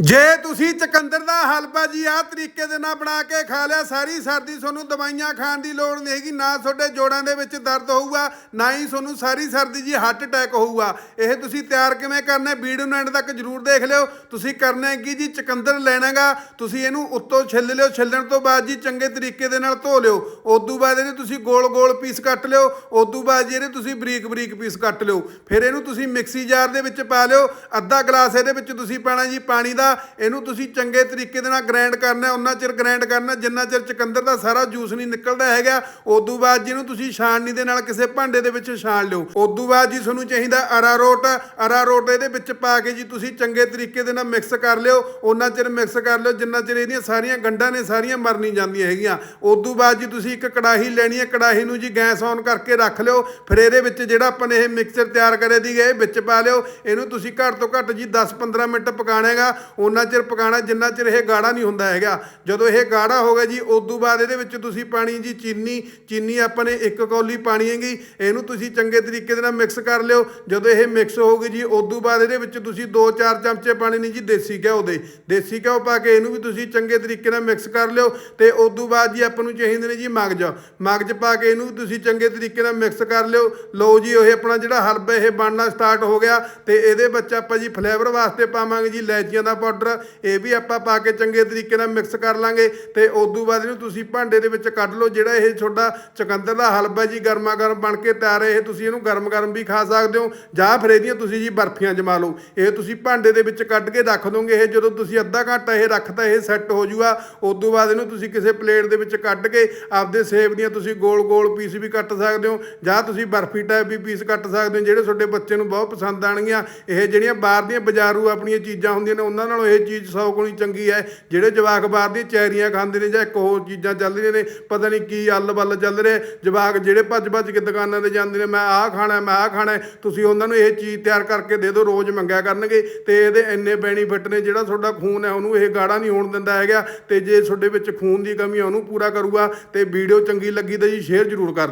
ਜੇ ਤੁਸੀਂ ਚਕੰਦਰ ਦਾ ਹਲਵਾ ਜੀ ਆਹ ਤਰੀਕੇ ਦੇ ਨਾਲ ਬਣਾ ਕੇ ਖਾ ਲਿਆ, ਸਾਰੀ ਸਰਦੀ ਤੁਹਾਨੂੰ ਦਵਾਈਆਂ ਖਾਣ ਦੀ ਲੋੜ ਨਹੀਂ ਹੈਗੀ, ਨਾ ਤੁਹਾਡੇ ਜੋੜਾਂ ਦੇ ਵਿੱਚ ਦਰਦ ਹੋਊਗਾ, ਨਾ ਹੀ ਤੁਹਾਨੂੰ ਸਾਰੀ ਸਰਦੀ ਜੀ ਹਾਰਟ ਅਟੈਕ ਹੋਊਗਾ। ਇਹ ਤੁਸੀਂ ਤਿਆਰ ਕਿਵੇਂ ਕਰਨਾ ਹੈ? ਵੀਡੀਓ ਨੂੰ ਐਂਡ ਤੱਕ ਜਰੂਰ ਦੇਖ ਲਿਓ। ਤੁਸੀਂ ਕਰਨਾ ਹੈ ਕੀ ਜੀ? ਚਕੰਦਰ ਲੈਣਾਗਾ। ਤੁਸੀਂ ਇਹਨੂੰ ਉੱਤੋਂ ਛਿੱਲ ਲਿਓ। ਛਿੱਲਣ ਤੋਂ ਬਾਅਦ ਜੀ ਚੰਗੇ ਤਰੀਕੇ ਦੇ ਨਾਲ ਧੋ ਲਿਓ। ਉਦੋਂ ਬਾਅਦ ਇਹਦੇ ਤੁਸੀਂ ਗੋਲ ਗੋਲ ਪੀਸ ਕੱਟ ਲਿਓ। ਉਦੋਂ ਬਾਅਦ ਜੀ ਇਹਨੇ ਤੁਸੀਂ ਬਰੀਕ ਬਰੀਕ ਪੀਸ ਕੱਟ ਲਿਓ। ਫਿਰ ਇਹਨੂੰ ਤੁਸੀਂ ਮਿਕਸੀ ਜਾਰ ਦੇ ਵਿੱਚ ਪਾ ਲਿਓ। ਅੱਧਾ ਗਲਾਸ ਇਹਦੇ ਵਿੱਚ ਤੁਸੀਂ ਪਾਣਾ ਜੀ ਪਾਣੀ ਦਾ ਇਹਨੂੰ ਤੁਸੀਂ ਚੰਗੇ ਤਰੀਕੇ ਦੇ ਨਾਲ ਗ੍ਰਾਈਂਡ ਕਰਨਾ ਹੈ, ਚਿਰ ਗ੍ਰਾਈਂਡ ਕਰਨਾ ਜਿੰਨਾ ਚਿਰ ਚਕੰਦਰ ਦਾ ਸਾਰਾ ਜੂਸ ਨਹੀਂ ਨਿਕਲਦਾ ਹੈਗਾ ਉਦੋਂ ਬਾਅਦ ਜਿਹਨੂੰ ਤੁਸੀਂ ਛਾਣਨੀ ਦੇ ਨਾਲ ਕਿਸੇ ਭਾਂਡੇ ਦੇ ਵਿੱਚ ਛਾਣ ਲਿਓ। ਉਦੋਂ ਬਾਅਦ ਜੀ ਤੁਹਾਨੂੰ ਚਾਹੀਦਾ ਅਰਾਰੋਟ ਅਰਾਰੋਟ ਇਹਦੇ ਵਿੱਚ ਪਾ ਕੇ ਜੀ ਤੁਸੀਂ ਚੰਗੇ ਤਰੀਕੇ ਦੇ ਨਾਲ ਮਿਕਸ ਕਰ ਲਿਓ ਉਹਨਾਂ ਚਿਰ ਮਿਕਸ ਕਰ ਲਿਓ ਜਿੰਨਾ ਚਿਰ ਇਹਦੀਆਂ ਸਾਰੀਆਂ ਗੰਢਾਂ ਨੇ ਸਾਰੀਆਂ ਮਰ ਨਹੀਂ ਜਾਂਦੀਆਂ ਹੈਗੀਆਂ। ਉਦੋਂ ਬਾਅਦ ਜੀ ਤੁਸੀਂ ਇੱਕ ਕੜਾਹੀ ਲੈਣੀ ਹੈ ਕੜਾਹੀ ਨੂੰ ਜੀ ਗੈਸ ਔਨ ਕਰਕੇ ਰੱਖ ਲਿਓ ਫਿਰ ਇਹਦੇ ਵਿੱਚ ਜਿਹੜਾ ਆਪਾਂ ਨੇ ਇਹ ਮਿਕਸਚਰ ਤਿਆਰ ਕਰੇ ਦੀ ਗਏ ਵਿੱਚ ਪਾ ਲਿਓ। ਇਹਨੂੰ ਤੁਸੀਂ ਘੱਟ ਤੋਂ ਘੱਟ ਜੀ 10-15 ਮਿੰਟ ਪਕਾਣਾ ਹੈਗਾ ਉਹਨਾਂ ਚਿਰ ਪਕਾਣਾ, ਜਿੰਨਾ ਚਿਰ ਇਹ ਗਾੜਾ ਨਹੀਂ ਹੁੰਦਾ ਹੈਗਾ। ਜਦੋਂ ਇਹ ਗਾੜਾ ਹੋ ਗਿਆ ਜੀ, ਉਦੋਂ ਬਾਅਦ ਇਹਦੇ ਵਿੱਚ ਤੁਸੀਂ ਪਾਣੀ ਜੀ, ਚੀਨੀ ਚੀਨੀ ਆਪਾਂ ਨੇ ਇੱਕ ਕੌਲੀ ਪਾਣੀ ਹੈਗੀ, ਇਹਨੂੰ ਤੁਸੀਂ ਚੰਗੇ ਤਰੀਕੇ ਦੇ ਨਾਲ ਮਿਕਸ ਕਰ ਲਿਓ। ਜਦੋਂ ਇਹ ਮਿਕਸ ਹੋ ਗਈ ਜੀ, ਉਦੋਂ ਬਾਅਦ ਇਹਦੇ ਵਿੱਚ ਤੁਸੀਂ 2-4 ਚਮਚੇ ਪਾਣੀ ਨਹੀਂ ਜੀ, ਦੇਸੀ ਘਿਓ ਦੇ। ਦੇਸੀ ਘਿਓ ਪਾ ਕੇ ਇਹਨੂੰ ਵੀ ਤੁਸੀਂ ਚੰਗੇ ਤਰੀਕੇ ਨਾਲ ਮਿਕਸ ਕਰ ਲਿਓ ਤੇ ਤੋਂ ਬਾਅਦ ਜੀ ਆਪਾਂ ਨੂੰ ਚਾਹੀਦੇ ਨੇ ਜੀ ਮਗਜ ਮਗਜ ਪਾ ਕੇ ਇਹਨੂੰ ਵੀ ਤੁਸੀਂ ਚੰਗੇ ਤਰੀਕੇ ਨਾਲ ਮਿਕਸ ਕਰ ਲਿਓ। ਲਓ ਜੀ, ਇਹ ਆਪਣਾ ਜਿਹੜਾ ਹਲਵਾ ਇਹ ਬਣਨਾ ਸਟਾਰਟ ਹੋ ਗਿਆ ਤੇ ਇਹਦੇ ਵਿੱਚ ਆਪਾਂ ਜੀ ਫਲੇਵਰ ਵਾਸਤੇ ਪਾਵਾਂਗੇ ਜੀ ਲੈਚੀਆਂ ਦਾ ਪਾਊਡਰ ਇਹ ਵੀ ਆਪਾਂ ਪਾ ਕੇ ਚੰਗੇ ਤਰੀਕੇ ਨਾਲ ਮਿਕਸ ਕਰ ਲਾਂਗੇ ਤੇ ਉਦੋਂ ਬਾਅਦ ਇਹਨੂੰ ਤੁਸੀਂ ਭਾਂਡੇ ਦੇ ਵਿੱਚ ਕੱਢ ਲਓ, ਜਿਹੜਾ ਇਹ ਤੁਹਾਡਾ ਚਕੰਦਰ ਦਾ ਹਲਵਾ ਜੀ ਗਰਮਾ ਗਰਮ ਬਣ ਕੇ ਤਿਆਰ ਹੈ, ਇਹ ਤੁਸੀਂ ਇਹਨੂੰ ਗਰਮ ਗਰਮ ਵੀ ਖਾ ਸਕਦੇ ਹੋ, ਜਾਂ ਫਿਰ ਇਹਦੀਆਂ ਤੁਸੀਂ ਜੀ ਬਰਫੀਆਂ ਜਮਾ ਲਓ। ਇਹ ਤੁਸੀਂ ਭਾਂਡੇ ਦੇ ਵਿੱਚ ਕੱਢ ਕੇ ਰੱਖ ਦੋਗੇ, ਇਹ ਜਦੋਂ ਤੁਸੀਂ ਅੱਧਾ ਘੰਟਾ ਇਹ ਰੱਖਤਾ, ਇਹ ਸੈੱਟ ਹੋ ਜਾਊਗਾ ਉਦੋਂ ਬਾਅਦ ਇਹਨੂੰ ਤੁਸੀਂ ਕਿਸੇ ਪਲੇਟ ਦੇ ਵਿੱਚ ਕੱਢ ਕੇ ਆਪਦੇ ਸੇਬ ਦੀਆਂ ਤੁਸੀਂ ਗੋਲ ਗੋਲ ਪੀਸ ਵੀ ਕੱਟ ਸਕਦੇ ਹੋ, ਜਾਂ ਤੁਸੀਂ ਬਰਫੀ ਟਾਈਪ ਵੀ ਪੀਸ ਕੱਟ ਸਕਦੇ ਹੋ, ਜਿਹੜੇ ਤੁਹਾਡੇ ਬੱਚੇ ਨੂੰ ਬਹੁਤ ਪਸੰਦ ਆਣਗੀਆਂ ਇਹ ਜਿਹੜੀਆਂ ਬਾਹਰ ਦੀਆਂ ਬਾਜ਼ਾਰੂ ਆਪਣੀਆਂ ਚੀਜ਼ਾਂ ਹੁੰਦੀਆਂ ਨੇ, ਉਹਨਾਂ ਨਾਲੋਂ ਇਹ ਚੀਜ਼ ਸੌ ਗੁਣੀ ਚੰਗੀ ਹੈ। ਜਿਹੜੇ ਜਵਾਕ ਬਾਹਰ ਦੀਆਂ ਚੈਰੀਆਂ ਖਾਂਦੇ ਨੇ ਜਾਂ ਇੱਕ ਹੋਰ ਚੀਜ਼ਾਂ ਚੱਲ ਰਹੀਆਂ ਨੇ, ਪਤਾ ਨਹੀਂ ਕੀ ਅੱਲ ਬੱਲ ਚੱਲ ਰਿਹਾ ਜਵਾਕ ਜਿਹੜੇ ਭੱਜ ਭੱਜ ਕੇ ਦੁਕਾਨਾਂ ਤੇ ਜਾਂਦੇ ਨੇ, ਮੈਂ ਆਹ ਖਾਣਾ, ਮੈਂ ਆਹ ਖਾਣਾ ਤੁਸੀਂ ਉਹਨਾਂ ਨੂੰ ਇਹ ਚੀਜ਼ ਤਿਆਰ ਕਰਕੇ ਦੇ ਦਿਓ, ਰੋਜ਼ ਮੰਗਿਆ ਕਰਨਗੇ। ਤੇ ਇਹਦੇ ਇੰਨੇ ਬੈਨੀਫਿਟ ਨੇ, ਜਿਹੜਾ ਤੁਹਾਡਾ ਖੂਨ ਹੈ, ਉਹਨੂੰ ਇਹ ਗਾੜਾ ਨਹੀਂ ਹੋਣ ਦਿੰਦਾ ਹੈਗਾ। ਤੇ ਜੇ ਤੁਹਾਡੇ ਵਿੱਚ ਖੂਨ ਦੀ ਕਮੀ ਹੈ ਉਹਨੂੰ ਪੂਰਾ ਕਰੂਗਾ। ਤੇ ਵੀਡੀਓ ਚੰਗੀ ਲੱਗੀ ਤਾਂ ਜੀ ਸ਼ੇਅਰ ਜ਼ਰੂਰ ਕਰ